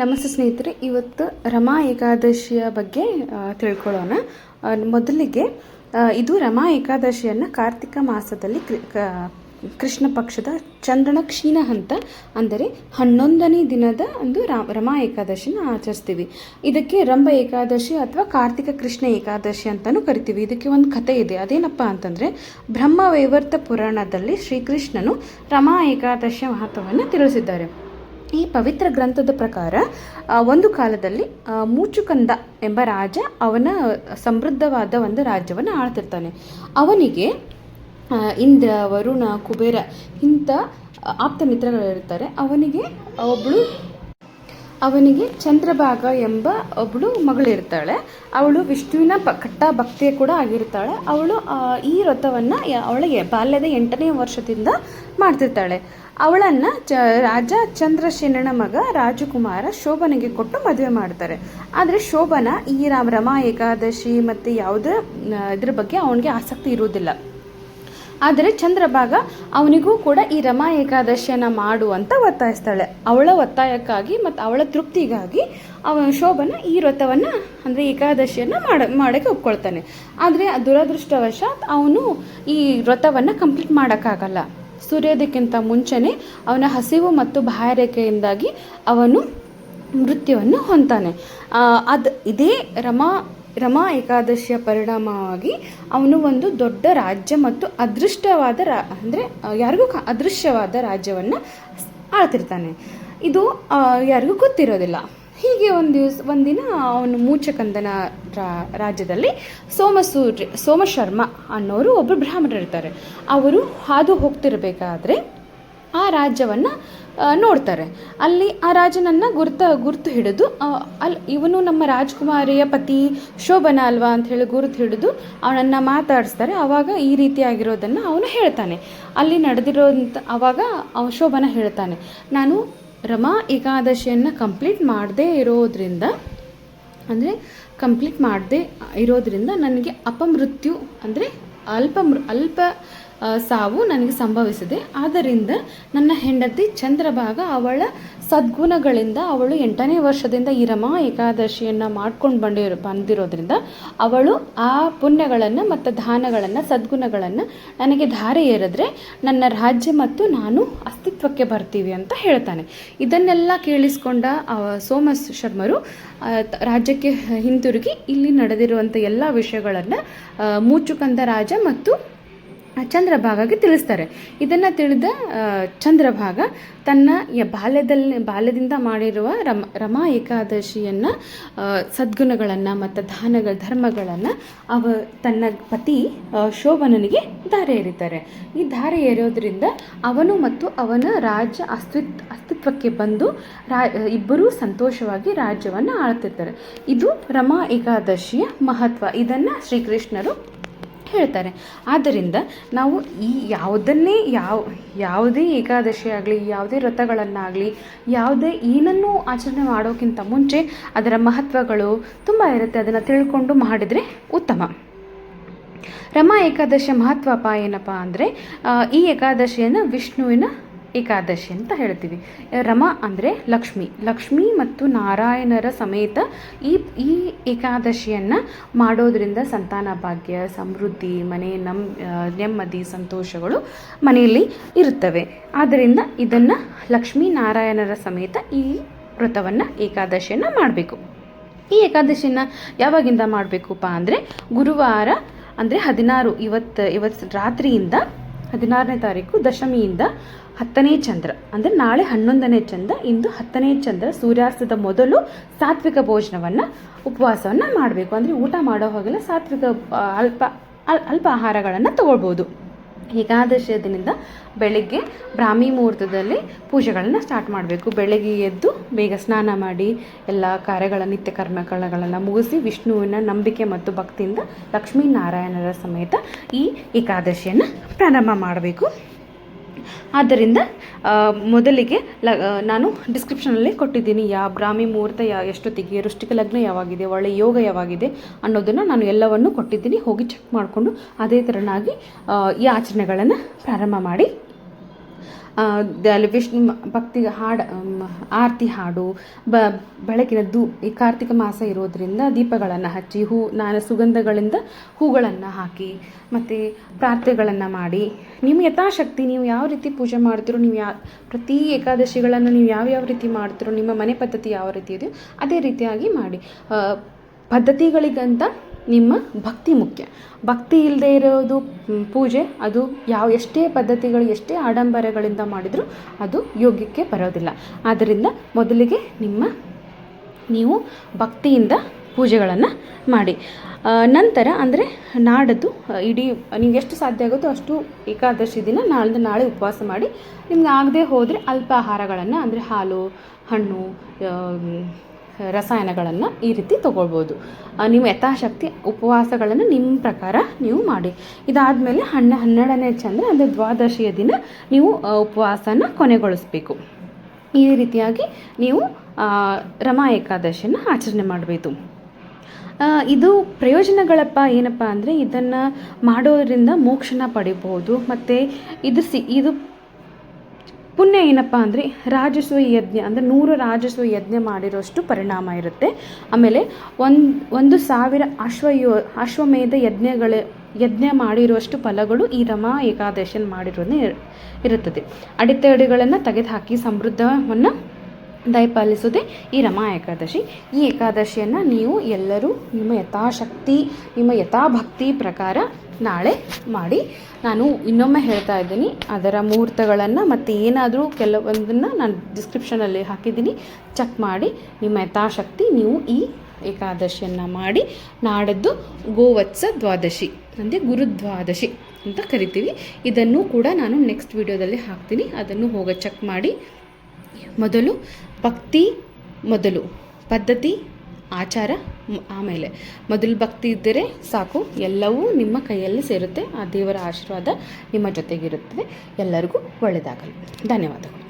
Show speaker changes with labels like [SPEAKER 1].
[SPEAKER 1] ನಮಸ್ತೆ ಸ್ನೇಹಿತರೆ, ಇವತ್ತು ರಮಾ ಏಕಾದಶಿಯ ಬಗ್ಗೆ ತಿಳ್ಕೊಳ್ಳೋಣ. ಮೊದಲಿಗೆ ಇದು ರಮಾ ಏಕಾದಶಿಯನ್ನು ಕಾರ್ತಿಕ ಮಾಸದಲ್ಲಿ ಕೃಷ್ಣ ಪಕ್ಷದ ಚಂದ್ರನ ಕ್ಷೀಣ ಹಂತ, ಅಂದರೆ ಹನ್ನೊಂದನೇ ದಿನದ ಒಂದು ರಮಾ ಏಕಾದಶಿನ ಆಚರಿಸ್ತೀವಿ. ಇದಕ್ಕೆ ರಂಭ ಏಕಾದಶಿ ಅಥವಾ ಕಾರ್ತಿಕ ಕೃಷ್ಣ ಏಕಾದಶಿ ಅಂತಲೂ ಕರಿತೀವಿ. ಇದಕ್ಕೆ ಒಂದು ಕಥೆ ಇದೆ. ಅದೇನಪ್ಪ ಅಂತಂದರೆ, ಬ್ರಹ್ಮ ವೈವರ್ತ ಪುರಾಣದಲ್ಲಿ ಶ್ರೀಕೃಷ್ಣನು ರಮಾ ಏಕಾದಶಿಯ ಮಹತ್ವವನ್ನು ತಿಳಿಸಿದ್ದಾರೆ. ಈ ಪವಿತ್ರ ಗ್ರಂಥದ ಪ್ರಕಾರ ಒಂದು ಕಾಲದಲ್ಲಿ ಮೂಚುಕಂದ ಎಂಬ ರಾಜ ಅವನ ಸಮೃದ್ಧವಾದ ಒಂದು ರಾಜ್ಯವನ್ನು ಆಳ್ತಿರ್ತಾನೆ. ಅವನಿಗೆ ಇಂದ್ರ, ವರುಣ, ಕುಬೇರ ಇಂಥ ಆಪ್ತ ಮಿತ್ರಗಳಿರ್ತಾರೆ. ಅವನಿಗೆ ಒಬ್ಬಳು ಅವನಿಗೆ ಚಂದ್ರಭಾಗ ಎಂಬ ಒಬ್ಬಳು ಮಗಳಿರ್ತಾಳೆ. ಅವಳು ವಿಷ್ಣುವಿನ ಕಟ್ಟ ಭಕ್ತಿಯ ಕೂಡ ಆಗಿರ್ತಾಳೆ. ಅವಳು ಈ ವ್ರತವನ್ನು ಅವಳಿಗೆ ಬಾಲ್ಯದ ಎಂಟನೇ ವರ್ಷದಿಂದ ಮಾಡ್ತಿರ್ತಾಳೆ. ಅವಳನ್ನು ಚ, ರಾಜ ಚಂದ್ರಶೇನನ ಮಗ ರಾಜಕುಮಾರ ಶೋಭನಿಗೆ ಕೊಟ್ಟು ಮದುವೆ ಮಾಡ್ತಾರೆ. ಆದರೆ ಶೋಭನ ಈ ರಾಮ ರಮಾ ಏಕಾದಶಿ ಮತ್ತು ಯಾವುದೇ ಇದ್ರ ಬಗ್ಗೆ ಅವನಿಗೆ ಆಸಕ್ತಿ ಇರುವುದಿಲ್ಲ. ಆದರೆ ಚಂದ್ರಭಾಗ ಅವನಿಗೂ ಕೂಡ ಈ ರಮಾ ಏಕಾದಶಿಯನ್ನು ಮಾಡು ಅಂತ ಒತ್ತಾಯಿಸ್ತಾಳೆ. ಅವಳ ಒತ್ತಾಯಕ್ಕಾಗಿ ಮತ್ತು ಅವಳ ತೃಪ್ತಿಗಾಗಿ ಅವನ ಶೋಭನ ಈ ವ್ರತವನ್ನು ಅಂದರೆ ಏಕಾದಶಿಯನ್ನು ಮಾಡ, ಮಾಡೋಕ್ಕೆ ಒಪ್ಕೊಳ್ತಾನೆ. ಆದರೆ ದುರದೃಷ್ಟವಶಾತ್ ಅವನು ಈ ವ್ರತವನ್ನು ಕಂಪ್ಲೀಟ್ ಮಾಡೋಕ್ಕಾಗಲ್ಲ. ಸೂರ್ಯೋದಯಕ್ಕಿಂತ ಮುಂಚೆನೇ ಅವನ ಹಸಿವು ಮತ್ತು ಬಾಯಾರಿಕೆಯಿಂದಾಗಿ ಅವನು ಮೃತ್ಯುವನ್ನು ಹೊಂತಾನೆ ಅದು ಇದೇ ರಮಾ ರಮಾ ಏಕಾದಶಿಯ ಪರಿಣಾಮವಾಗಿ ಅವನು ಒಂದು ದೊಡ್ಡ ರಾಜ್ಯ ಮತ್ತು ಅದೃಷ್ಟವಾದ ರಾ, ಅಂದರೆ ಯಾರಿಗೂ ಅದೃಶ್ಯವಾದ ರಾಜ್ಯವನ್ನು ಆಳ್ತಿರ್ತಾನೆ. ಇದು ಯಾರಿಗೂ ಗೊತ್ತಿರೋದಿಲ್ಲ. ಹೀಗೆ ಒಂದು ದಿವಸ, ಒಂದಿನ ಅವನು ಮೂಚಕಂದನ ರಾಜ್ಯದಲ್ಲಿ ಸೋಮಸೂರ್ಯ, ಸೋಮಶರ್ಮ ಅನ್ನೋರು ಒಬ್ಬರು ಬ್ರಾಹ್ಮಣರಿರ್ತಾರೆ. ಅವರು ಹಾದು ಹೋಗ್ತಿರ್ಬೇಕಾದ್ರೆ ಆ ರಾಜ್ಯವನ್ನು ನೋಡ್ತಾರೆ. ಅಲ್ಲಿ ಆ ರಾಜನನ್ನು ಗುರ್ತ, ಗುರ್ತು ಹಿಡಿದು ಅಲ್ಲಿ ಇವನು ನಮ್ಮ ರಾಜ್ಕುಮಾರಿಯ ಪತಿ ಶೋಭನ ಅಲ್ವಾ ಅಂತ ಹೇಳಿ ಗುರುತು ಹಿಡಿದು ಅವನನ್ನು ಮಾತಾಡಿಸ್ತಾರೆ. ಆವಾಗ ಈ ರೀತಿಯಾಗಿರೋದನ್ನು ಅವನು ಹೇಳ್ತಾನೆ. ಅಲ್ಲಿ ನಡೆದಿರೋಂಥ ಆವಾಗ ಅವ ಶೋಭನ ಹೇಳ್ತಾನೆ. ನಾನು ರಮಾ ಏಕಾದಶಿಯನ್ನು ಕಂಪ್ಲೀಟ್ ಮಾಡದೇ ಇರೋದ್ರಿಂದ, ಅಂದರೆ ಕಂಪ್ಲೀಟ್ ಮಾಡದೇ ಇರೋದ್ರಿಂದ ನನಗೆ ಅಪಮೃತ್ಯು, ಅಂದರೆ ಅಲ್ಪ ಅಲ್ಪ ಸಾವು ನನಗೆ ಸಂಭವಿಸಿದೆ. ಆದ್ದರಿಂದ ನನ್ನ ಹೆಂಡತಿ ಚಂದ್ರಭಾಗ ಅವಳ ಸದ್ಗುಣಗಳಿಂದ ಅವಳು ಎಂಟನೇ ವರ್ಷದಿಂದ ಈ ರಮ ಏಕಾದಶಿಯನ್ನು ಮಾಡ್ಕೊಂಡು ಬಂದಿರೋ ಬಂದಿರೋದ್ರಿಂದ ಅವಳು ಆ ಪುಣ್ಯಗಳನ್ನು ಮತ್ತು ದಾನಗಳನ್ನು, ಸದ್ಗುಣಗಳನ್ನು ನನಗೆ ಧಾರೆ ಏರಿದ್ರೆ ನನ್ನ ರಾಜ್ಯ ಮತ್ತು ನಾನು ಅಸ್ತಿತ್ವಕ್ಕೆ ಬರ್ತೀವಿ ಅಂತ ಹೇಳ್ತಾನೆ. ಇದನ್ನೆಲ್ಲ ಕೇಳಿಸ್ಕೊಂಡ ಸೋಮ ಶರ್ಮರು ರಾಜ್ಯಕ್ಕೆ ಹಿಂತಿರುಗಿ ಇಲ್ಲಿ ನಡೆದಿರುವಂಥ ಎಲ್ಲ ವಿಷಯಗಳನ್ನು ಮೂಚುಕಂದ ರಾಜ ಮತ್ತು ಚಂದ್ರಭಾಗಗೆ ತಿಳಿಸ್ತಾರೆ. ಇದನ್ನು ತಿಳಿದ ಚಂದ್ರಭಾಗ ತನ್ನ ಬಾಲ್ಯದಲ್ಲಿ ಬಾಲ್ಯದಿಂದ ಮಾಡಿರುವ ರಮ, ರಮಾ ಏಕಾದಶಿಯನ್ನು ಸದ್ಗುಣಗಳನ್ನು ಮತ್ತು ದಾನಗಳ, ಧರ್ಮಗಳನ್ನು ಅವ ತನ್ನ ಪತಿ ಶೋಭನನಿಗೆ ಧಾರೆ ಏರಿತಾರೆ. ಈ ಧಾರೆ ಎರೆಯೋದ್ರಿಂದ ಅವನು ಮತ್ತು ಅವನ ರಾಜ್ಯ ಅಸ್ತಿತ್ ಅಸ್ತಿತ್ವಕ್ಕೆ ಬಂದು ರಾ, ಇಬ್ಬರೂ ಸಂತೋಷವಾಗಿ ರಾಜ್ಯವನ್ನು ಆಳ್ತಿರ್ತಾರೆ. ಇದು ರಮಾ ಏಕಾದಶಿಯ ಮಹತ್ವ. ಇದನ್ನು ಶ್ರೀಕೃಷ್ಣರು ಹೇಳ್ತಾರೆ. ಆದ್ದರಿಂದ ನಾವು ಈ ಯಾವುದನ್ನೇ ಯಾವ, ಯಾವುದೇ ಏಕಾದಶಿ ಆಗಲಿ, ಯಾವುದೇ ವ್ರತಗಳನ್ನಾಗಲಿ, ಯಾವುದೇ ಏನನ್ನೂ ಆಚರಣೆ ಮಾಡೋಕ್ಕಿಂತ ಮುಂಚೆ ಅದರ ಮಹತ್ವಗಳು ತುಂಬ ಇರುತ್ತೆ. ಅದನ್ನು ತಿಳ್ಕೊಂಡು ಮಾಡಿದರೆ ಉತ್ತಮ. ರಮಾ ಏಕಾದಶಿಯ ಮಹತ್ವಪ ಏನಪ್ಪ ಅಂದರೆ ಈ ಏಕಾದಶಿಯನ್ನು ವಿಷ್ಣುವಿನ ಏಕಾದಶಿ ಅಂತ ಹೇಳ್ತೀವಿ. ರಮ ಅಂದರೆ ಲಕ್ಷ್ಮಿ. ಲಕ್ಷ್ಮಿ ಮತ್ತು ನಾರಾಯಣರ ಸಮೇತ ಈ ಈ ಏಕಾದಶಿಯನ್ನು ಮಾಡೋದ್ರಿಂದ ಸಂತಾನ ಭಾಗ್ಯ, ಸಮೃದ್ಧಿ, ಮನೆ ನಮ್ಮ ನೆಮ್ಮದಿ, ಸಂತೋಷಗಳು ಮನೆಯಲ್ಲಿ ಇರುತ್ತವೆ. ಆದ್ದರಿಂದ ಇದನ್ನು ಲಕ್ಷ್ಮೀ ನಾರಾಯಣರ ಸಮೇತ ಈ ವ್ರತವನ್ನು ಏಕಾದಶಿಯನ್ನು ಮಾಡಬೇಕು. ಈ ಏಕಾದಶಿನ ಯಾವಾಗಿಂದ ಮಾಡಬೇಕಪ್ಪ ಅಂದರೆ ಗುರುವಾರ ಅಂದರೆ ಹದಿನಾರು, ಇವತ್ತು ಇವತ್ತು ರಾತ್ರಿಯಿಂದ ಹದಿನಾರನೇ ತಾರೀಕು ದಶಮಿಯಿಂದ ಹತ್ತನೇ ಚಂದ್ರ, ಅಂದರೆ ನಾಳೆ ಹನ್ನೊಂದನೇ ಚಂದ್ರ, ಇಂದು ಹತ್ತನೇ ಚಂದ್ರ ಸೂರ್ಯಾಸ್ತದ ಮೊದಲು ಸಾತ್ವಿಕ ಭೋಜನವನ್ನು, ಉಪವಾಸವನ್ನು ಮಾಡಬೇಕು. ಅಂದರೆ ಊಟ ಮಾಡೋ ಹಾಗೆಲ್ಲ ಸಾತ್ವಿಕ ಅಲ್ಪ ಅಲ್- ಅಲ್ಪ ಆಹಾರಗಳನ್ನು ತಗೊಳ್ಬೋದು. ಏಕಾದಶಿಯ ದಿನದಿಂದ ಬೆಳಿಗ್ಗೆ ಬ್ರಾಹ್ಮಿ ಮುಹೂರ್ತದಲ್ಲಿ ಪೂಜೆಗಳನ್ನು ಸ್ಟಾರ್ಟ್ ಮಾಡಬೇಕು. ಬೆಳಗ್ಗೆ ಎದ್ದು ಬೇಗ ಸ್ನಾನ ಮಾಡಿ, ಎಲ್ಲ ಕಾರ್ಯಗಳ, ನಿತ್ಯ ಕರ್ಮಗಳನ್ನು ಮುಗಿಸಿ ವಿಷ್ಣುವಿನ ನಂಬಿಕೆ ಮತ್ತು ಭಕ್ತಿಯಿಂದ ಲಕ್ಷ್ಮೀನಾರಾಯಣರ ಸಮೇತ ಈ ಏಕಾದಶಿಯನ್ನು ಪ್ರಾರಂಭ ಮಾಡಬೇಕು. ಆದ್ದರಿಂದ ಮೊದಲಿಗೆ ಲ ನಾನು ಡಿಸ್ಕ್ರಿಪ್ಷನಲ್ಲಿ ಕೊಟ್ಟಿದ್ದೀನಿ. ಯಾವ ಬ್ರಾಹ್ಮಿ ಮುಹೂರ್ತ, ಯಾ ಎಷ್ಟೊತ್ತಿಗೆ ವೃಷ್ಟಿಕ ಲಗ್ನ ಯಾವಾಗಿದೆ, ಒಳ್ಳೆ ಯೋಗ ಯಾವಾಗಿದೆ ಅನ್ನೋದನ್ನು ನಾನು ಎಲ್ಲವನ್ನು ಕೊಟ್ಟಿದ್ದೀನಿ. ಹೋಗಿ ಚೆಕ್ ಮಾಡಿಕೊಂಡು ಅದೇ ಥರನಾಗಿ ಈ ಆಚರಣೆಗಳನ್ನು ಪ್ರಾರಂಭ ಮಾಡಿ ವಿಷ್ಣು ಭಕ್ತಿ ಹಾಡು ಆರತಿ ಹಾಡು, ಬ, ಬೆಳಕಿನ ದೂ ಈ ಕಾರ್ತಿಕ ಮಾಸ ಇರೋದ್ರಿಂದ ದೀಪಗಳನ್ನು ಹಚ್ಚಿ, ಹೂ, ನಾನು ಸುಗಂಧಗಳಿಂದ ಹೂಗಳನ್ನು ಹಾಕಿ, ಮತ್ತು ಪ್ರಾರ್ಥನೆಗಳನ್ನು ಮಾಡಿ. ನಿಮ್ಮ ಯಥಾಶಕ್ತಿ, ನೀವು ಯಾವ ರೀತಿ ಪೂಜೆ ಮಾಡ್ತೀರೋ, ನೀವು ಯಾ, ಪ್ರತಿ ಏಕಾದಶಿಗಳನ್ನು ನೀವು ಯಾವ ಯಾವ ರೀತಿ ಮಾಡ್ತೀರೋ, ನಿಮ್ಮ ಮನೆ ಪದ್ಧತಿ ಯಾವ ರೀತಿ ಇದೆಯೋ ಅದೇ ರೀತಿಯಾಗಿ ಮಾಡಿ. ಪದ್ಧತಿಗಳಿಗಂತ ನಿಮ್ಮ ಭಕ್ತಿ ಮುಖ್ಯ. ಭಕ್ತಿ ಇಲ್ಲದೆ ಇರೋದು ಪೂಜೆ, ಅದು ಯಾವ, ಎಷ್ಟೇ ಪದ್ಧತಿಗಳು, ಎಷ್ಟೇ ಆಡಂಬರಗಳಿಂದ ಮಾಡಿದರೂ ಅದು ಯೋಗ್ಯಕ್ಕೆ ಬರೋದಿಲ್ಲ. ಆದ್ದರಿಂದ ಮೊದಲಿಗೆ ನಿಮ್ಮ, ನೀವು ಭಕ್ತಿಯಿಂದ ಪೂಜೆಗಳನ್ನು ಮಾಡಿ. ನಂತರ ಅಂದರೆ ನಾಡದ್ದು ಇಡೀ, ನಿಮ್ಗೆ ಎಷ್ಟು ಸಾಧ್ಯ ಆಗುತ್ತೋ ಅಷ್ಟು ಏಕಾದಶಿ ದಿನ ನಾಳೆ ನಾಳೆ ಉಪವಾಸ ಮಾಡಿ, ನಿಮ್ಗೆ ಆಗದೆ ಹೋದರೆ ಅಲ್ಪ ಆಹಾರಗಳನ್ನು ಅಂದರೆ ಹಾಲು, ಹಣ್ಣು ರಸಾಯನಗಳನ್ನು ಈ ರೀತಿ ತೊಗೊಳ್ಬೋದು. ನೀವು ಯಥಾಶಕ್ತಿ ಉಪವಾಸಗಳನ್ನು ನಿಮ್ಮ ಪ್ರಕಾರ ನೀವು ಮಾಡಿ. ಇದಾದಮೇಲೆ ಹಣ್ಣು ಹನ್ನೆರಡನೇ ಚಂದ್ರ ಅಂದರೆ ದ್ವಾದಶಿಯ ದಿನ ನೀವು ಉಪವಾಸನ ಕೊನೆಗೊಳಿಸಬೇಕು. ಈ ರೀತಿಯಾಗಿ ನೀವು ರಮಾ ಏಕಾದಶಿಯನ್ನು ಆಚರಣೆ ಮಾಡಬೇಕು. ಇದು ಪ್ರಯೋಜನಗಳಪ್ಪ ಏನಪ್ಪ ಅಂದರೆ ಇದನ್ನು ಮಾಡೋದ್ರಿಂದ ಮೋಕ್ಷನ ಪಡಿಬೋದು ಮತ್ತು ಇದು ಸಿ ಇದು ಪುಣ್ಯ ಏನಪ್ಪ ಅಂದರೆ ರಾಜಸ್ವ ಯಜ್ಞ, ಅಂದರೆ ನೂರು ರಾಜಸ್ವ ಯಜ್ಞ ಮಾಡಿರೋಷ್ಟು ಪರಿಣಾಮ ಇರುತ್ತೆ. ಆಮೇಲೆ ಒಂದು ಒಂದು ಸಾವಿರ ಅಶ್ವಯೋ ಅಶ್ವಮೇಧ ಯಜ್ಞಗಳ, ಯಜ್ಞ ಮಾಡಿರುವಷ್ಟು ಫಲಗಳು ಈ ರಮಾ ಏಕಾದಶಿಯನ್ನು ಮಾಡಿರೋದೇ ಇರ್- ಇರುತ್ತದೆ. ಅಡೆತಡೆಗಳನ್ನು ತೆಗೆದುಹಾಕಿ ಸಮೃದ್ಧವನ್ನು ದಯಪಾಲಿಸೋದೇ ಈ ರಮಾ ಏಕಾದಶಿ. ಈ ಏಕಾದಶಿಯನ್ನು ನೀವು ಎಲ್ಲರೂ ನಿಮ್ಮ ಯಥಾಶಕ್ತಿ, ನಿಮ್ಮ ಯಥಾಭಕ್ತಿ ಪ್ರಕಾರ ನಾಳೆ ಮಾಡಿ. ನಾನು ಇನ್ನೊಮ್ಮೆ ಹೇಳ್ತಾ ಇದ್ದೀನಿ, ಅದರ ಮುಹೂರ್ತಗಳನ್ನು ಮತ್ತು ಏನಾದರೂ ಕೆಲವೊಂದನ್ನು ನಾನು ಡಿಸ್ಕ್ರಿಪ್ಷನಲ್ಲಿ ಹಾಕಿದ್ದೀನಿ. ಚೆಕ್ ಮಾಡಿ, ನಿಮ್ಮ ಯಥಾಶಕ್ತಿ ನೀವು ಈ ಏಕಾದಶಿಯನ್ನು ಮಾಡಿ. ನಾಡದ್ದು ಗೋವತ್ಸ ದ್ವಾದಶಿ, ಅಂದರೆ ಗುರುದ್ವಾದಶಿ ಅಂತ ಕರಿತೀವಿ. ಇದನ್ನು ಕೂಡ ನಾನು ನೆಕ್ಸ್ಟ್ ವಿಡಿಯೋದಲ್ಲಿ ಹಾಕ್ತೀನಿ. ಅದನ್ನು ಹೋಗಿ ಚೆಕ್ ಮಾಡಿ. ಮೊದಲು ಭಕ್ತಿ, ಮೊದಲು ಪದ್ಧತಿ ಆಚಾರ ಆಮೇಲೆ ಮೊದಲು ಭಕ್ತಿ ಇದ್ದರೆ ಸಾಕು, ಎಲ್ಲವೂ ನಿಮ್ಮ ಕೈಯಲ್ಲಿ ಸೇರುತ್ತೆ, ಆ ದೇವರ ಆಶೀರ್ವಾದ ನಿಮ್ಮ ಜೊತೆಗಿರುತ್ತದೆ. ಎಲ್ಲರಿಗೂ ಒಳ್ಳೆಯದಾಗಲಿ. ಧನ್ಯವಾದಗಳು.